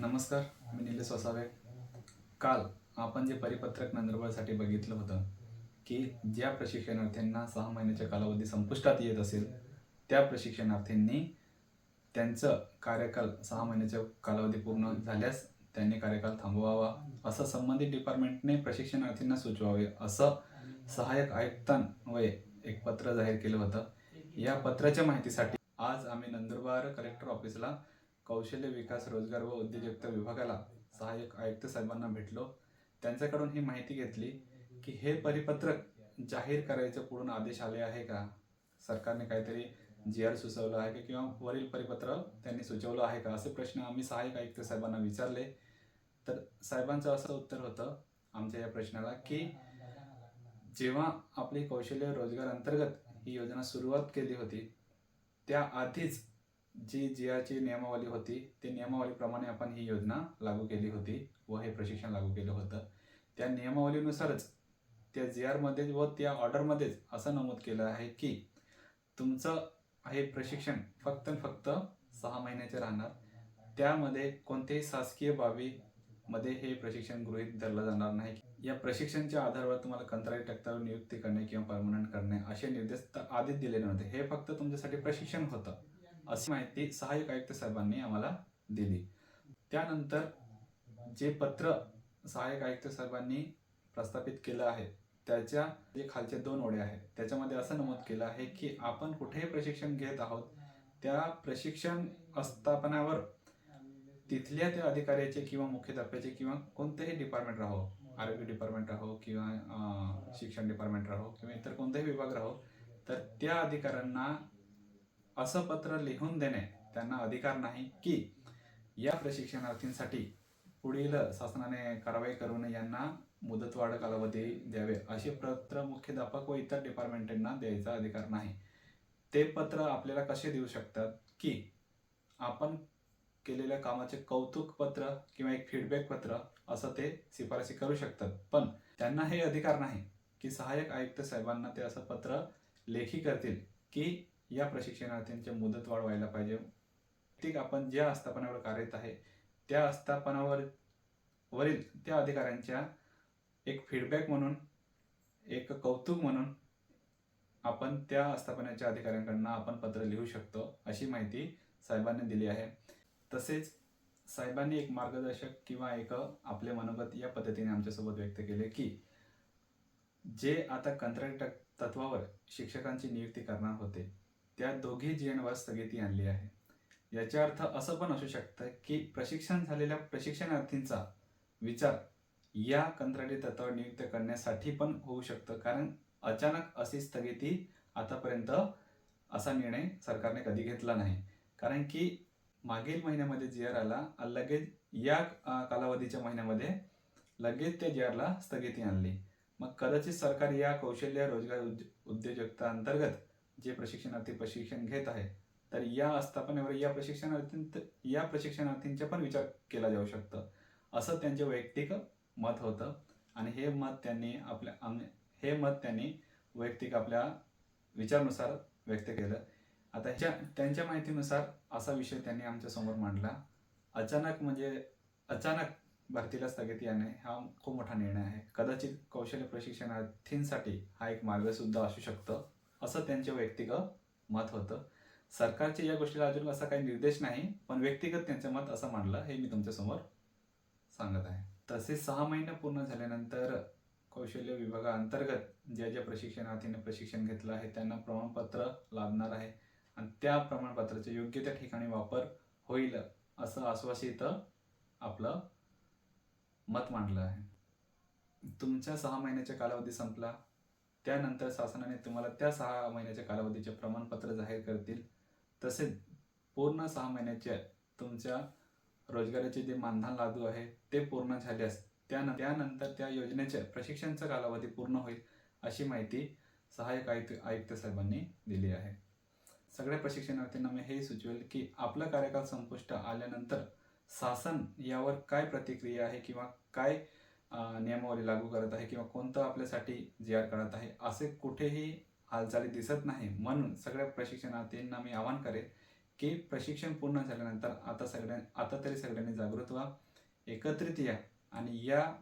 नमस्कार मी निलेश वसावे. काल आपण जे परिपत्रक नंदुरबारसाठी बघितलं होतं की ज्या प्रशिक्षणार्थ्यांना सहा महिन्याच्या कालावधी संपुष्टात येत असेल त्या प्रशिक्षणार्थींनी त्यांचं कार्यकाल सहा महिन्याच्या कालावधी पूर्ण झाल्यास त्यांनी कार्यकाल थांबवावा असं संबंधित डिपार्टमेंटने प्रशिक्षणार्थींना सुचवावे असं सहाय्यक आयुक्तांवये एक पत्र जाहीर केलं होतं. या पत्राच्या माहितीसाठी आज आम्ही नंदुरबार कलेक्टर ऑफिसला कौशल्य विकास रोजगार व उद्योजकता विभागाला सहाय्यक आयुक्त साहेबांना भेटलो. त्यांच्याकडून ही माहिती घेतली की हे परिपत्रक जाहीर करायचं पूर्ण आदेश आले आहे का? सरकारने काहीतरी जी आर सुचवलं आहे का किंवा वरील परिपत्र त्यांनी सुचवलं आहे का? असे प्रश्न आम्ही सहाय्यक आयुक्त साहेबांना विचारले. तर साहेबांचं असं उत्तर होतं आमच्या या प्रश्नाला की जेव्हा आपली कौशल्य रोजगार अंतर्गत ही योजना सुरुवात केली होती त्या आधीच जी जी आरची नियमावली होती ते नियमावलीप्रमाणे आपण ही योजना लागू केली होती व हे प्रशिक्षण लागू केलं होतं. त्या नियमावलीनुसारच त्या जी आरमध्ये व त्या ऑर्डरमध्येच असं नमूद केलं आहे की तुमचं हे प्रशिक्षण फक्त आणि फक्त सहा महिन्याचे राहणार. त्यामध्ये कोणत्याही शासकीय बाबीमध्ये हे प्रशिक्षण गृहीत धरलं जाणार नाही. या प्रशिक्षणच्या आधारावर तुम्हाला कंत्राटी तक्त्यावर नियुक्ती करणे किंवा परमनंट करणे असे निर्देश तर आधीच दिले नव्हते. हे फक्त तुमच्यासाठी प्रशिक्षण होतं. अशी माहिती सहाय्यक आयुक्त साहेबांनी आम्हाला दिली. त्यानंतर जे पत्र सहाय्यक आयुक्त साहेबांनी प्रस्थापित केलं आहे त्याच्या जे खालचे दोन ओळे आहेत त्याच्यामध्ये असं नमूद केलं आहे की आपण कुठेही प्रशिक्षण घेत आहोत त्या प्रशिक्षण आस्थापनावर तिथल्या त्या अधिकाऱ्याचे किंवा मुख्याध्यापकाचे किंवा कोणतेही डिपार्टमेंट राहो आरोग्य डिपार्टमेंट राहो किंवा शिक्षण डिपार्टमेंट राहो किंवा इतर कोणताही विभाग राहो तर त्या अधिकाऱ्यांना असं पत्र लिहून देणे त्यांना अधिकार नाही की या प्रशिक्षणार्थींसाठी पुढील शासनाने कारवाई करून यांना मुदतवाढ कालावधी द्यावे. असे पत्र मुख्याध्यापक व इतर डिपार्टमेंटांना द्यायचा अधिकार नाही. ते पत्र आपल्याला कसे देऊ शकतात की आपण केलेल्या कामाचे कौतुक पत्र किंवा एक फीडबॅक पत्र असं ते शिफारसी करू शकतात. पण त्यांना हे अधिकार नाही की सहाय्यक आयुक्त साहेबांना ते असं पत्र लेखी करतील की या प्रशिक्षणार्थींचे मुदत वाढ व्हायला पाहिजे. ठीक आपण ज्या आस्थापनावर कार्यरत आहे त्या आस्थापनावर वरील त्या अधिकाऱ्यांच्या एक फीडबॅक म्हणून एक कौतुक म्हणून आपण त्या आस्थापनाच्या अधिकाऱ्यांकडनं आपण पत्र लिहू शकतो अशी माहिती साहेबांनी दिली आहे. तसेच साहेबांनी एक मार्गदर्शक किंवा एक आपले मनोगत या पद्धतीने आमच्यासोबत व्यक्त केले की जे आता कंत्राटी तत्वावर शिक्षकांची नियुक्ती करणार होते त्या दोघी जीएनवर स्थगिती आणली आहे. याचा अर्थ असं पण असू शकतं की प्रशिक्षण झालेल्या प्रशिक्षणार्थींचा विचार या कंत्राटी तत्वावर नियुक्त करण्यासाठी पण होऊ शकतं. कारण अचानक अशी स्थगिती आतापर्यंत असा निर्णय सरकारने कधी घेतला नाही. कारण की मागील महिन्यामध्ये जी आर आला लगेच या कालावधीच्या महिन्यामध्ये लगेच त्या जी आरला स्थगिती आणली. मग कदाचित सरकार या कौशल्य रोजगार उद्योजकता अंतर्गत जे प्रशिक्षणार्थी प्रशिक्षण घेत आहे तर या आस्थापनेवर या प्रशिक्षणार्थी या प्रशिक्षणार्थींचा पण विचार केला जाऊ शकतं. असं त्यांचे वैयक्तिक मत होतं आणि हे मत त्यांनी आपल्या हे मत त्यांनी वैयक्तिक आपल्या विचारानुसार व्यक्त केलं. आता ह्या त्यांच्या माहितीनुसार असा विषय त्यांनी आमच्यासमोर मांडला. अचानक म्हणजे अचानक भरतीला स्थगिती आणणे हा खूप मोठा निर्णय आहे. कदाचित कौशल्य प्रशिक्षणार्थींसाठी हा एक मार्गसुद्धा असू शकतो. असं त्यांचे वैयक्तिक मत होतं. सरकारच्या या गोष्टीला अजून असा काही निर्देश नाही पण व्यक्तिगत त्यांचं मत असं मांडलं हे मी तुमच्यासमोर सांगत आहे. तसेच सहा महिने पूर्ण झाल्यानंतर कौशल्य विभागाअंतर्गत ज्या ज्या प्रशिक्षणार्थीने प्रशिक्षण घेतलं आहे त्यांना प्रमाणपत्र लाभणार आहे आणि त्या प्रमाणपत्राचा योग्य त्या ठिकाणी वापर होईल असं आश्वासित आपलं मत मांडलं आहे. तुमच्या सहा महिन्याच्या कालावधी संपला. त्यानंतर शासनाने तुम्हाला त्या सहा महिन्याच्या कालावधीचे प्रमाणपत्र जाहीर करतील. तसेच पूर्ण सहा महिन्याच्या तुमच्या रोजगाराचे जे मानधन लागू आहे ते पूर्ण झाल्यास त्यान त्यानंतर त्या योजनेच्या प्रशिक्षणचा कालावधी पूर्ण होईल अशी माहिती सहाय्यक आयुक्त आयुक्त साहेबांनी दिली आहे. सगळ्या प्रशिक्षणार्थींना मी हे सुचवेल की आपला कार्यकाल संपुष्ट आल्यानंतर शासन यावर काय प्रतिक्रिया आहे किंवा काय नियमावली लागू करत आहे किंवा कोणतं आपल्यासाठी जी आर करत आहे असे कुठेही हालचाली दिसत नाही. म्हणून सगळ्या प्रशिक्षणार्थींना मी आवाहन करेन की प्रशिक्षण पूर्ण झाल्यानंतर आता सगळ्या आता तरी सगळ्यांनी जागृत व्हा एकत्रित या आणि या